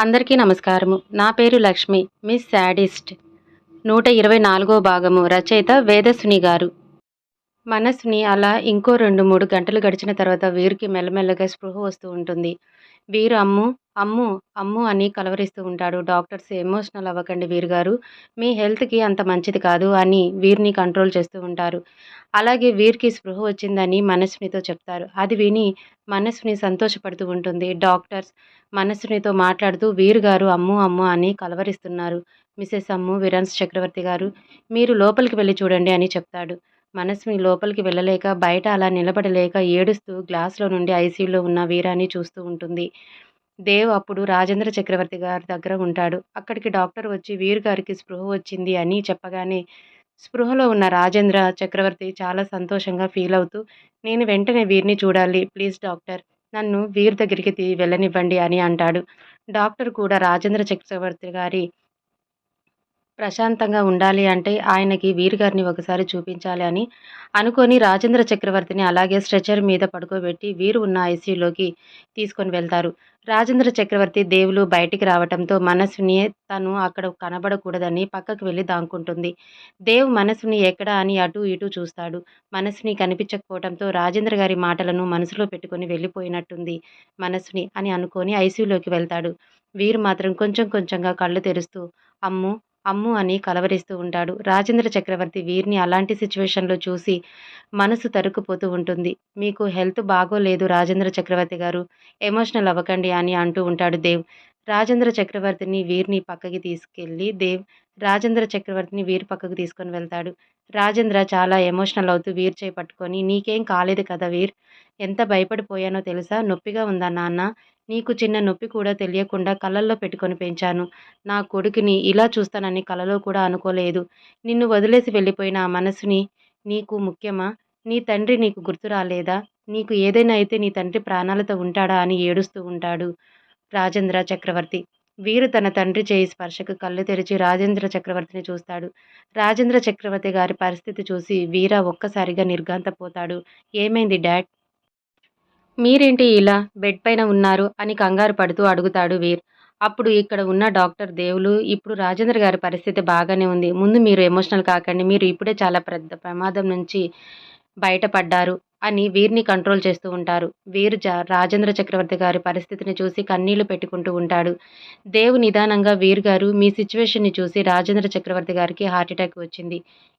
అందరికీ నమస్కారము. నా పేరు లక్ష్మి మిస్ శాడిస్ట్. నూట ఇరవై నాలుగో భాగము రచయిత వేదసుని గారు. మనస్సుని అలా ఇంకో రెండు మూడు గంటలు గడిచిన తర్వాత వీరికి మెల్లమెల్లగా స్పృహ వస్తూ ఉంటుంది. వీరు అమ్ము అమ్ము అమ్ము అని కలవరిస్తూ ఉంటాడు. డాక్టర్స్ ఎమోషనల్ అవ్వకండి వీరు గారు మీ హెల్త్కి అంత మంచిది కాదు అని వీరిని కంట్రోల్ చేస్తూ ఉంటారు. అలాగే వీరికి స్పృహ వచ్చిందని మనస్వినితో చెప్తారు. అది విని మనసుని సంతోషపడుతూ ఉంటుంది. డాక్టర్స్ మనసునితో మాట్లాడుతూ వీరు గారు అమ్ము అమ్ము అని కలవరిస్తున్నారు మిసెస్ అమ్ము విరాన్స్ చక్రవర్తి గారు. మీరు లోపలికి వెళ్ళి చూడండి అని చెప్తాడు. మనస్విని లోపలికి వెళ్ళలేక బయట అలా నిలబడలేక ఏడుస్తూ గ్లాస్లో నుండి ఐసీయూలో ఉన్న వీరాన్ని చూస్తూ ఉంటుంది. దేవ్ అప్పుడు రాజేంద్ర చక్రవర్తి గారి దగ్గర ఉంటాడు. అక్కడికి డాక్టర్ వచ్చి వీరు గారికి స్పృహ వచ్చింది అని చెప్పగానే స్పృహలో ఉన్న రాజేంద్ర చక్రవర్తి చాలా సంతోషంగా ఫీల్ అవుతూ నేను వెంటనే వీరిని చూడాలి. Please doctor. నన్ను వీరి దగ్గరికి తీ వెళ్ళనివ్వండి అని అంటాడు. డాక్టర్ కూడా రాజేంద్ర చక్రవర్తి గారి ప్రశాంతంగా ఉండాలి అంటే ఆయనకి వీరు గారిని ఒకసారి చూపించాలి అని అనుకొని రాజేంద్ర చక్రవర్తిని అలాగే స్ట్రెచర్ మీద పడుకోబెట్టి వీరు ఉన్న ఐసీయూలోకి తీసుకొని వెళ్తారు. రాజేంద్ర చక్రవర్తి దేవులు బయటికి రావటంతో మనసుని తను అక్కడ కనబడకూడదని పక్కకు వెళ్ళి దాక్కుంటుంది. దేవ్ మనసుని ఎక్కడ అని అటు ఇటు చూస్తాడు. మనసుని కనిపించకపోవడంతో రాజేంద్ర గారి మాటలను మనసులో పెట్టుకొని వెళ్ళిపోయినట్టుంది మనసుని అని అనుకొని ఐసీయూలోకి వెళ్తాడు. వీరు మాత్రం కొంచెం కొంచెంగా కళ్ళు తెరుస్తూ అమ్ము అమ్ము అని కలవరిస్తూ ఉంటాడు. రాజేంద్ర చక్రవర్తి వీరిని అలాంటి సిచ్యువేషన్లో చూసి మనసు తరుక్కుపోతూ ఉంటుంది. మీకు హెల్త్ బాగోలేదు రాజేంద్ర చక్రవర్తి గారు. ఎమోషనల్ అవ్వకండి అని అంటూ ఉంటాడు దేవ్. రాజేంద్ర చక్రవర్తిని వీరిని పక్కకి తీసుకెళ్ళి దేవ్ రాజేంద్ర చక్రవర్తిని వీరి పక్కకు తీసుకొని వెళ్తాడు. రాజేంద్ర చాలా ఎమోషనల్ అవుతూ వీర్ చేయి పట్టుకొని నీకేం కాలేదు కదా వీర్? ఎంత భయపడిపోయానో తెలుసా? నొప్పిగా ఉందా నాన్న? నీకు చిన్న నొప్పి కూడా తెలియకుండా కళ్ళల్లో పెట్టుకొని పెంచాను. నా కొడుకుని ఇలా చూస్తానని కలలో కూడా అనుకోలేదు. నిన్ను వదిలేసి వెళ్ళిపోయిన ఆ మనసుని నీకు ముఖ్యమా? నీ తండ్రి నీకు గుర్తు రాలేదా? నీకు ఏదైనా అయితే నీ తండ్రి ప్రాణాలతో ఉంటాడా అని ఏడుస్తూ ఉంటాడు రాజేంద్ర చక్రవర్తి. వీరు తన తండ్రి చేయి స్పర్శకు కళ్ళు తెరిచి రాజేంద్ర చక్రవర్తిని చూస్తాడు. రాజేంద్ర చక్రవర్తి గారి పరిస్థితి చూసి వీర ఒక్కసారిగా నిర్ఘాంతపోతాడు. ఏమైంది డాడ్? మీరేంటి ఇలా బెడ్ పైన ఉన్నారు అని కంగారు పడుతూ అడుగుతాడు వీర్. అప్పుడు ఇక్కడ ఉన్న డాక్టర్ దేవులు ఇప్పుడు రాజేంద్ర గారి పరిస్థితి బాగానే ఉంది. ముందు మీరు ఎమోషనల్ కాకండి మీరు ఇప్పుడే చాలా పెద్ద ప్రమాదం నుంచి బయటపడ్డారు అని వీరిని కంట్రోల్ చేస్తూ ఉంటారు. వీరు రాజేంద్ర చక్రవర్తి గారి పరిస్థితిని చూసి కన్నీళ్ళు పెట్టుకుంటూ ఉంటాడు. దేవు నిదానంగా వీరు గారు మీ సిచ్యువేషన్ని చూసి రాజేంద్ర చక్రవర్తి గారికి హార్ట్ అటాక్ వచ్చింది.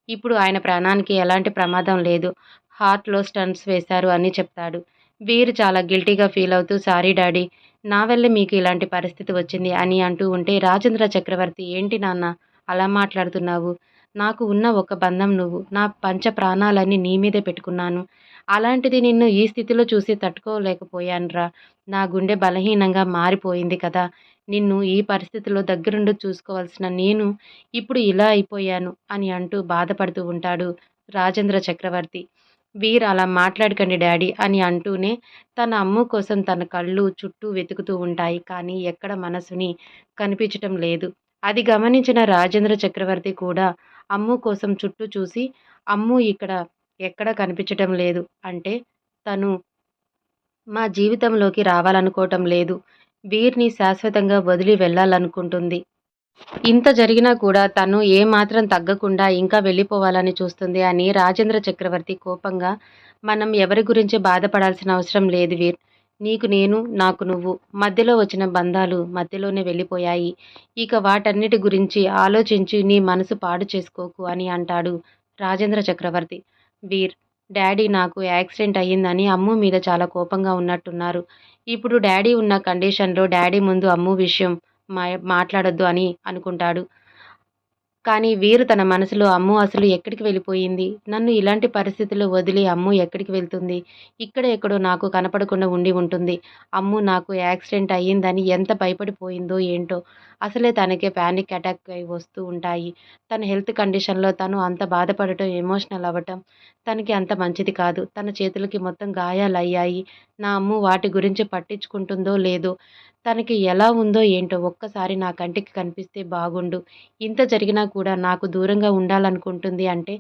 ఇప్పుడు ఆయన ప్రాణానికి ఎలాంటి ప్రమాదం లేదు. హార్ట్లో స్టన్స్ వేశారు అని చెప్తాడు. వీరు చాలా గిల్టీగా ఫీల్ అవుతూ సారీ డాడీ నా వల్లే మీకు ఇలాంటి పరిస్థితి వచ్చింది అని అంటూ ఉంటే రాజేంద్ర చక్రవర్తి ఏంటి నాన్న అలా మాట్లాడుతున్నావు? నాకు ఉన్న ఒక బంధం నువ్వు నా పంచ ప్రాణాలన్నీ నీ మీదే పెట్టుకున్నాను. అలాంటిది నిన్ను ఈ స్థితిలో చూసి తట్టుకోలేకపోయానురా నా గుండె బలహీనంగా మారిపోయింది కదా. నిన్ను ఈ పరిస్థితిలో దగ్గరుండి చూసుకోవాల్సిన నేను ఇప్పుడు ఇలా అయిపోయాను అని అంటూ బాధపడుతూ ఉంటాడు రాజేంద్ర చక్రవర్తి. వీర్ అలా మాట్లాడకండి డాడీ అని అంటూనే తన అమ్ము కోసం తన కళ్ళు చుట్టూ వెతుకుతూ ఉంటాయి. కానీ ఎక్కడ మనసుని కనిపించటం లేదు. అది గమనించిన రాజేంద్ర చక్రవర్తి కూడా అమ్ము కోసం చుట్టూ చూసి అమ్ము ఇక్కడ ఎక్కడ కనిపించటం లేదు. అంటే తను మా జీవితంలోకి రావాలనుకోవటం లేదు. వీరిని శాశ్వతంగా వదిలి వెళ్ళాలనుకుంటుంది. ఇంత జరిగినా కూడా తను ఏమాత్రం తగ్గకుండా ఇంకా వెళ్ళిపోవాలని చూస్తుంది అని రాజేంద్ర చక్రవర్తి కోపంగా మనం ఎవరి గురించి బాధపడాల్సిన అవసరం లేదు వీర్. నీకు నేను నాకు నువ్వు. మధ్యలో వచ్చిన బంధాలు మధ్యలోనే వెళ్ళిపోయాయి. ఇక వాటన్నిటి గురించి ఆలోచించి నీ మనసు పాడు చేసుకోకు అని అంటాడు రాజేంద్ర చక్రవర్తి. వీర్ డాడీ నాకు యాక్సిడెంట్ అయ్యిందని అమ్ము మీద చాలా కోపంగా ఉన్నట్టున్నారు. ఇప్పుడు డాడీ ఉన్న కండిషన్లో డాడీ ముందు అమ్ము విషయం మా మాట్లాడొద్దు అని అనుకుంటాడు. కానీ వీరు తన మనసులో అమ్ము అసలు ఎక్కడికి వెళ్ళిపోయింది? నన్ను ఇలాంటి పరిస్థితుల్లో వదిలి అమ్ము ఎక్కడికి వెళ్తుంది? ఇక్కడ ఎక్కడో నాకు కనపడకుండా ఉండి ఉంటుంది. అమ్ము నాకు యాక్సిడెంట్ అయ్యిందని ఎంత భయపడిపోయిందో ఏంటో. అసలే తనకే ప్యానిక్ అటాక్ అయి వస్తూ ఉంటాయి. తన హెల్త్ కండిషన్లో తను అంత బాధపడటం ఎమోషనల్ అవ్వటం తనకి అంత మంచిది కాదు. తన చేతులకి మొత్తం గాయాలు అయ్యాయి నా అమ్ము వాటి గురించి పట్టించుకుంటుందో లేదో తనకి ఎలా ఉందో ఏంటో ఒక్కసారి నా కంటికి కనిపిస్తే బాగుండు. ఇంత జరిగినా కూడా నాకు దూరంగా ఉండాలనుకుంటుంది అంటే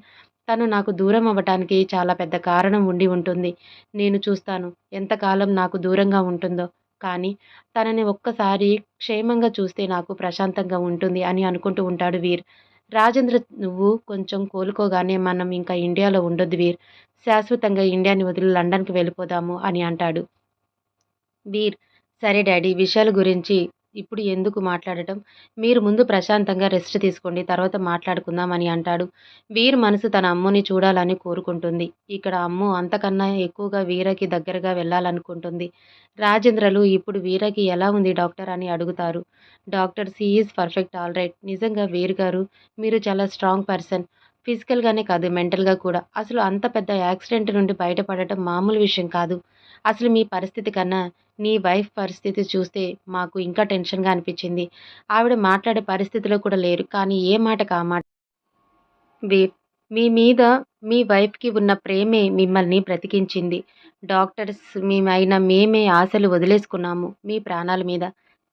తను నాకు దూరం అవ్వటానికి చాలా పెద్ద కారణం ఉండి ఉంటుంది. నేను చూస్తాను ఎంతకాలం నాకు దూరంగా ఉంటుందో. కానీ తనని ఒక్కసారి క్షేమంగా చూస్తే నాకు ప్రశాంతంగా ఉంటుంది అని అనుకుంటూ ఉంటాడు వీర్. రాజేంద్ర నువ్వు కొంచెం కోలుకోగానే మనం ఇంకా ఇండియాలో ఉండొద్దు వీర్. శాశ్వతంగా ఇండియాని వదిలి లండన్కి వెళ్ళిపోదాము అని అంటాడు. వీర్ సరే డాడీ విషయాల గురించి ఇప్పుడు ఎందుకు మాట్లాడటం? మీరు ముందు ప్రశాంతంగా రెస్ట్ తీసుకోండి తర్వాత మాట్లాడుకుందామని అంటాడు. వీర్ మనసు తన అమ్ముని చూడాలని కోరుకుంటుంది. ఇక్కడ అమ్ము అంతకన్నా ఎక్కువగా వీరకి దగ్గరగా వెళ్ళాలనుకుంటుంది. రాజేంద్రలు ఇప్పుడు వీరకి ఎలా ఉంది డాక్టర్ అని అడుగుతారు. Doctor is perfect all right. నిజంగా వీర్ గారు మీరు చాలా స్ట్రాంగ్ పర్సన్. ఫిజికల్గానే కాదు మెంటల్గా కూడా. అసలు అంత పెద్ద యాక్సిడెంట్ నుండి బయటపడటం మామూలు విషయం కాదు. అసలు మీ పరిస్థితి కన్నా నీ వైఫ్ పరిస్థితి చూస్తే మాకు ఇంకా టెన్షన్గా అనిపించింది. ఆవిడ మాట్లాడే పరిస్థితిలో కూడా లేరు. కానీ ఏ మాట కామాట మాట? మీ మీద మీ వైఫ్కి ఉన్న ప్రేమే మిమ్మల్ని బ్రతికించింది. డాక్టర్స్ మేమైనా మేమే ఆశలు వదిలేసుకున్నాము మీ ప్రాణాల మీద.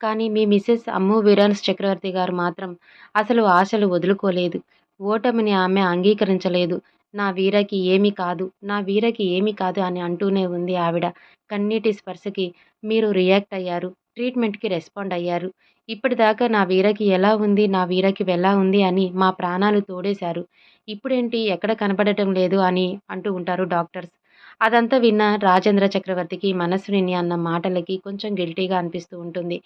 కానీ మీ మిసెస్ అమ్ము వీరాన్స్ చక్రవర్తి గారు మాత్రం అసలు ఆశలు వదులుకోలేదు. ఓటమిని ఆమె అంగీకరించలేదు. నా వీరకి ఏమీ కాదు నా వీరకి ఏమీ కాదు అని అంటూనే ఉంది ఆవిడ. కన్నీటి స్పర్శకి మీరు రియాక్ట్ అయ్యారు ట్రీట్మెంట్కి రెస్పాండ్ అయ్యారు. ఇప్పటిదాకా నా వీరకి ఎలా ఉంది నా వీరకి ఎలా ఉంది అని మా ప్రాణాలు తోడేశారు. ఇప్పుడేంటి ఎక్కడ కనపడటం లేదు అని అంటూ ఉంటారు డాక్టర్స్. అదంతా విన్న రాజేంద్ర చక్రవర్తికి మనస్సుని అన్న మాటలకి కొంచెం గిల్టీగా అనిపిస్తూ ఉంటుంది.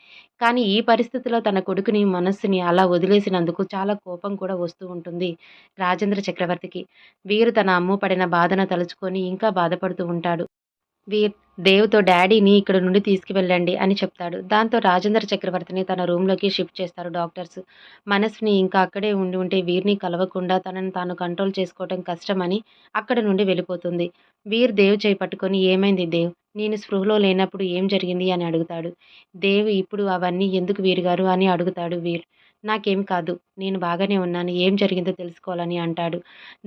కానీ ఈ పరిస్థితిలో తన కొడుకుని మనస్సుని అలా వదిలేసినందుకు చాలా కోపం కూడా వస్తూ ఉంటుంది రాజేంద్ర చక్రవర్తికి. వీరు తన అమ్ము పడిన బాధను తలుచుకొని ఇంకా బాధపడుతూ ఉంటాడు. వీర్ దేవ్తో డాడీని ఇక్కడ నుండి తీసుకువెళ్ళండి అని చెప్తాడు. దాంతో రాజేంద్ర చక్రవర్తిని తన రూమ్లోకి షిఫ్ట్ చేస్తారు డాక్టర్స్. మనస్ని ఇంకా అక్కడే ఉండి ఉంటే వీర్ని కలవకుండా తనని తాను కంట్రోల్ చేసుకోవటం కష్టమని అక్కడ నుండి వెళ్ళిపోతుంది. వీర్ దేవ్ చేయి పట్టుకొని ఏమైంది దేవ్? నేను స్పృహలో లేనప్పుడు ఏం జరిగింది? అని అడుగుతాడు. దేవ్ ఇప్పుడు అవన్నీ ఎందుకు వీరుగారు? అని అడుగుతాడు వీర్. నాకేం కాదు. నేను బాగానే ఉన్నాను. ఏం జరిగిందో తెలుసుకోవాలని అంటాడు.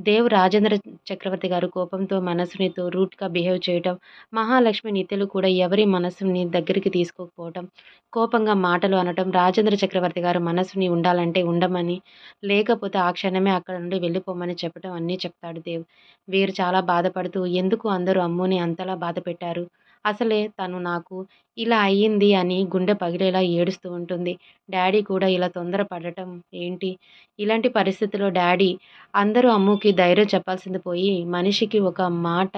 దేవ్ రాజేంద్ర చక్రవర్తి గారు కోపంతో మనసునితో రూట్గా బిహేవ్ చేయటం మహాలక్ష్మి నిత్యలు కూడా ఎవరి మనసుని దగ్గరికి తీసుకోకపోవటం కోపంగా మాటలు అనటం రాజేంద్ర చక్రవర్తి గారు మనసుని ఉండాలంటే ఉండమని లేకపోతే ఆ క్షణమే అక్కడ నుండి వెళ్ళిపోమని చెప్పటం అన్నీ చెప్తాడు దేవ్. వీరు చాలా బాధపడుతూ ఎందుకు అందరూ అమ్ముని అంతలా బాధ పెట్టారు? అసలే తను నాకు ఇలా అయ్యింది అని గుండె పగిలేలా ఏడుస్తూ ఉంటుంది. డాడీ కూడా ఇలా తొందరపడటం ఏంటి? ఇలాంటి పరిస్థితిలో డాడీ అందరూ అమ్ముకి ధైర్యం చెప్పాల్సింది పోయి మనిషికి ఒక మాట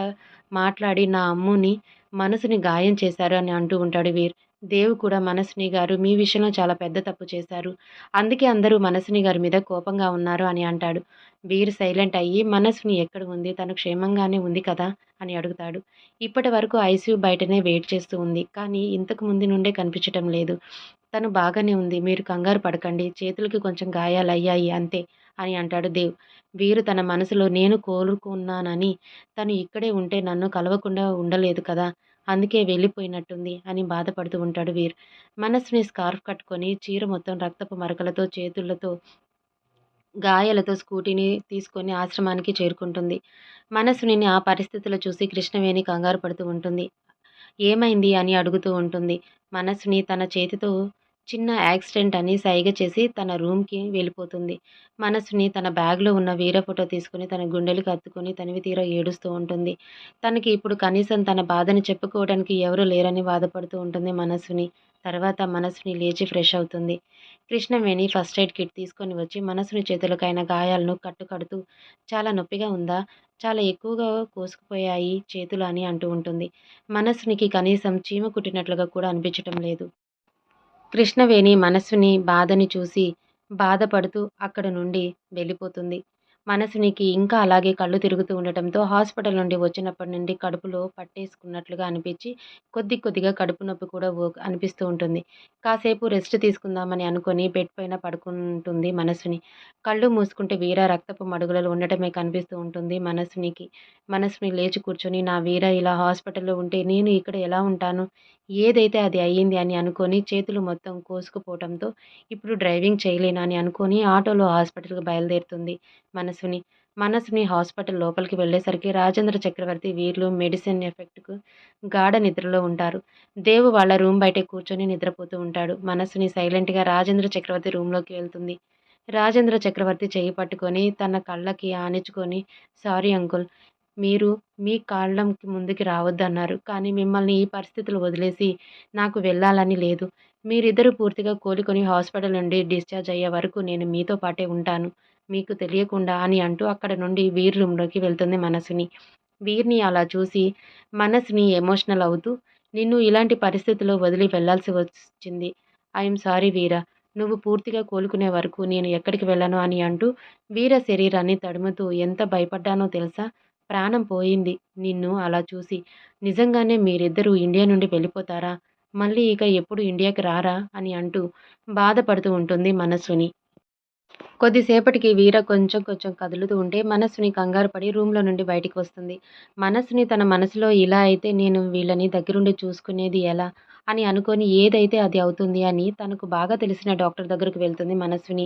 మాట్లాడి నా అమ్ముని మనసుని గాయం చేశారు అని అంటూ ఉంటాడు వీర్. దేవు కూడా మనసుని గారు మీ విషయంలో చాలా పెద్ద తప్పు చేశారు. అందుకే అందరూ మనసుని గారి మీద కోపంగా ఉన్నారు అని అంటాడు. వీర్ సైలెంట్ అయ్యి మనసుని ఎక్కడ ఉంది? తను క్షేమంగానే ఉంది కదా? అని అడుగుతాడు. ఇప్పటి వరకు ఐసీయూ బయటనే వెయిట్ చేస్తూ ఉంది. కానీ ఇంతకు ముందు నుండే కనిపించటం లేదు. తను బాగానే ఉంది. మీరు కంగారు పడకండి. చేతులకి కొంచెం గాయాలు అయ్యాయి అంతే అని అంటాడు దేవ్. వీరు తన మనసులో నేను కోరుకున్నానని తను ఇక్కడే ఉంటే నన్ను కలవకుండా ఉండలేదు కదా? అందుకే వెళ్ళిపోయినట్టుంది అని బాధపడుతూ ఉంటాడు వీర్. మనసుని స్కార్ఫ్ కట్టుకొని చీర మొత్తం రక్తపు మరకలతో చేతులతో గాయాలతో స్కూటీని తీసుకొని ఆశ్రమానికి చేరుకుంటుంది. మనసుని ఆ పరిస్థితులు చూసి కృష్ణవేణి కంగారు పడుతూ ఉంటుంది. ఏమైంది అని అడుగుతూ ఉంటుంది. మనసుని తన చేతితో చిన్న యాక్సిడెంట్ అని సైగ చేసి తన రూమ్కి వెళ్ళిపోతుంది. మనసుని తన బ్యాగ్లో ఉన్న వీర ఫోటో తీసుకుని తన గుండెలకు హత్తుకొని తనివి తీర ఏడుస్తూ ఉంటుంది. తనకి ఇప్పుడు కనీసం తన బాధని చెప్పుకోవడానికి ఎవరు లేరని బాధపడుతూ ఉంటుంది మనసుని. తర్వాత మనసుని లేచి ఫ్రెష్ అవుతుంది. కృష్ణవేణి ఫస్ట్ ఎయిడ్ కిట్ తీసుకొని వచ్చి మనసుని చేతులకైన గాయాలను కట్టుకడుతూ చాలా నొప్పిగా ఉందా? చాలా ఎక్కువగా కోసుకుపోయాయి చేతులు అని అంటూ ఉంటుంది. మనసునికి కనీసం చీమ కుట్టినట్లుగా కూడా అనిపించటం లేదు. కృష్ణవేణి మనస్సుని బాధని చూసి బాధపడుతూ అక్కడ నుండి వెళ్ళిపోతుంది. మనసునికి ఇంకా అలాగే కళ్ళు తిరుగుతూ ఉండటంతో హాస్పిటల్ నుండి వచ్చినప్పటి నుండి కడుపులో పట్టేసుకున్నట్లుగా అనిపించి కొద్ది కొద్దిగా కడుపు నొప్పి కూడా అనిపిస్తూ ఉంటుంది. కాసేపు రెస్ట్ తీసుకుందామని అనుకొని బెడ్ పైన పడుకుంటుంది మనసుని. కళ్ళు మూసుకుంటే వీర రక్తపు మడుగులలో ఉండటమే కనిపిస్తూ ఉంటుంది మనసునికి. మనసుని లేచి కూర్చొని నా వీర ఇలా హాస్పిటల్లో ఉంటే నేను ఇక్కడ ఎలా ఉంటాను? ఏదైతే అది అయ్యింది అని అనుకొని చేతులు మొత్తం కోసుకుపోవటంతో ఇప్పుడు డ్రైవింగ్ చేయలేను అని అనుకొని ఆటోలో హాస్పిటల్కి బయలుదేరుతుంది మనసుని. మనసుని హాస్పిటల్ లోపలికి వెళ్ళేసరికి రాజేంద్ర చక్రవర్తి వీర్లు మెడిసిన్ ఎఫెక్ట్కు గాఢ నిద్రలో ఉంటారు. దేవు వాళ్ళ రూమ్ బయట కూర్చొని నిద్రపోతూ ఉంటాడు. మనసుని సైలెంట్గా రాజేంద్ర చక్రవర్తి రూమ్లోకి వెళ్తుంది. రాజేంద్ర చక్రవర్తి చేయి పట్టుకొని తన కళ్ళకి ఆనించుకొని సారీ అంకుల్ మీరు మీ కాళ్ళంకి ముందుకి రావద్దన్నారు. కానీ మిమ్మల్ని ఈ పరిస్థితులు వదిలేసి నాకు వెళ్ళాలని లేదు. మీరిద్దరూ పూర్తిగా కోలుకొని హాస్పిటల్ నుండి డిశ్చార్జ్ అయ్యే వరకు నేను మీతో పాటే ఉంటాను. మీకు తెలియకుండా అని అంటూ అక్కడ నుండి వీర్ రూమ్లోకి వెళ్తుంది మనసుని. వీర్ని అలా చూసి మనసుని ఎమోషనల్ అవుతూ నిన్ను ఇలాంటి పరిస్థితిలో వదిలి వెళ్ళాల్సి వచ్చింది. I'm sorry Veera. నువ్వు పూర్తిగా కోలుకునే వరకు నేను ఎక్కడికి వెళ్ళను అని అంటూ వీర శరీరాన్ని తడుముతూ ఎంత భయపడ్డానో తెలుసా? ప్రాణం పోయింది. నిన్ను అలా చూసి నిజంగానే మీరిద్దరూ ఇండియా నుండి వెళ్ళిపోతారా? మళ్ళీ ఇక ఎప్పుడు ఇండియాకి రారా? అని అంటూ బాధపడుతూ ఉంటుంది మనస్సుని. కొద్దిసేపటికి వీర కొంచెం కొంచెం కదులుతూ ఉంటే మనస్సుని కంగారు పడి రూమ్లో నుండి బయటికి వస్తుంది. మనస్సుని తన మనసులో ఇలా అయితే నేను వీళ్ళని దగ్గరుండి చూసుకునేది ఎలా? అని అనుకొని ఏదైతే అది అవుతుంది అని తనకు బాగా తెలిసిన డాక్టర్ దగ్గరకు వెళ్తుంది మనస్విని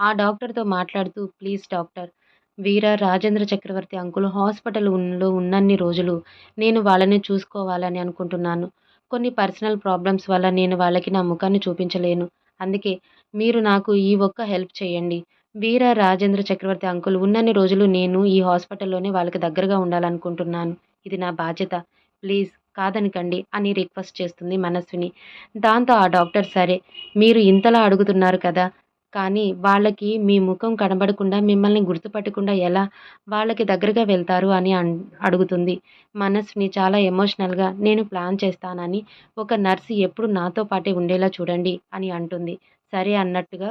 ఆ డాక్టర్తో మాట్లాడుతూ please doctor Veera Rajendra Chakravarthi uncle హాస్పిటల్లో ఉన్నన్ని రోజులు నేను వాళ్ళని చూసుకోవాలని అనుకుంటున్నాను. కొన్ని పర్సనల్ ప్రాబ్లమ్స్ వల్ల నేను వాళ్ళకి నా ముఖాన్ని చూపించలేను. అందుకే మీరు నాకు ఈ ఒక్క హెల్ప్ చేయండి. వీర రాజేంద్ర చక్రవర్తి అంకుల్ ఉన్నన్ని రోజులు నేను ఈ హాస్పిటల్లోనే వాళ్ళకి దగ్గరగా ఉండాలనుకుంటున్నాను. ఇది నా బాధ్యత. ప్లీజ్ కాదనకండి అని రిక్వెస్ట్ చేస్తుంది మనస్విని. దాంతో ఆ డాక్టర్ సరే మీరు ఇంతలా అడుగుతున్నారు కదా కానీ వాళ్ళకి మీ ముఖం కనబడకుండా మిమ్మల్ని గుర్తుపట్టకుండా ఎలా వాళ్ళకి దగ్గరగా వెళ్తారు అని అడుగుతుంది. మనస్ని చాలా ఎమోషనల్గా నేను ప్లాన్ చేస్తానని ఒక నర్సు ఎప్పుడు నాతో పాటే ఉండేలా చూడండి అని అంటుంది. సరే అన్నట్టుగా